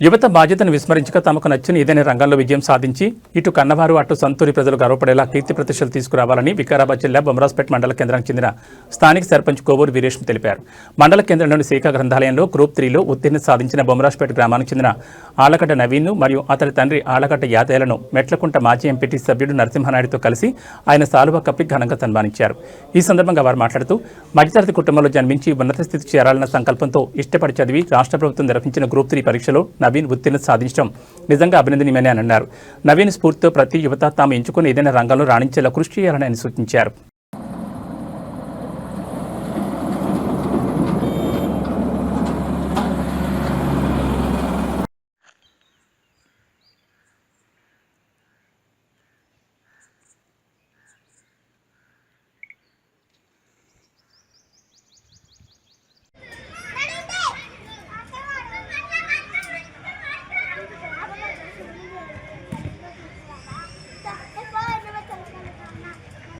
యువత బాధ్యతను విస్మరించక తమకు నచ్చిన ఏదైనా రంగంలో విజయం సాధించి ఇటు కన్నవారు అటు సంతూరి ప్రజలు గర్వపడేలా కీర్తి ప్రతిష్టలు తీసుకురావాలని వికారాబాద్ జిల్లా బొమరాజ్పేట్ మండల కేంద్రానికి చెందిన స్థానిక సర్పంచ్ కోవూరు వీరేష్ తెలిపారు. మండల కేంద్రంలోని శాఖ గ్రంథాలయంలో గ్రూప్ త్రీలో ఉత్తీర్ణ సాధించిన బొమరాజ్పేట్ గ్రామానికి చెందిన ఆలకట్ట నవీన్ మరియు అతడి తండ్రి ఆలకట్ట యాదయ్యలను మెట్లకుంట మాజీ ఎంపీటీ సభ్యుడు నరసింహనాయుడుతో కలిసి ఆయన సాలువ కప్పి ఘనంగా సన్మానించారు. ఈ సందర్భంగా వారు మాట్లాడుతూ మధ్యతరగతి కుటుంబంలో జన్మించి ఉన్నత స్థితికి చేరాలన్న సంకల్పంతో ఇష్టపడి చదివి రాష్ట్ర ప్రభుత్వం నిర్వహించిన గ్రూప్ త్రీ పరీక్షలో నవీన్ ఉత్తీర్ణత సాధించడం నిజంగా అభినందనీయమని అన్నారు. నవీన్ స్ఫూర్తితో ప్రతి యువత తాము ఎంచుకుని ఏదైనా రంగంలో రాణించేలా కృషి చేయాలని ఆయన సూచించారు.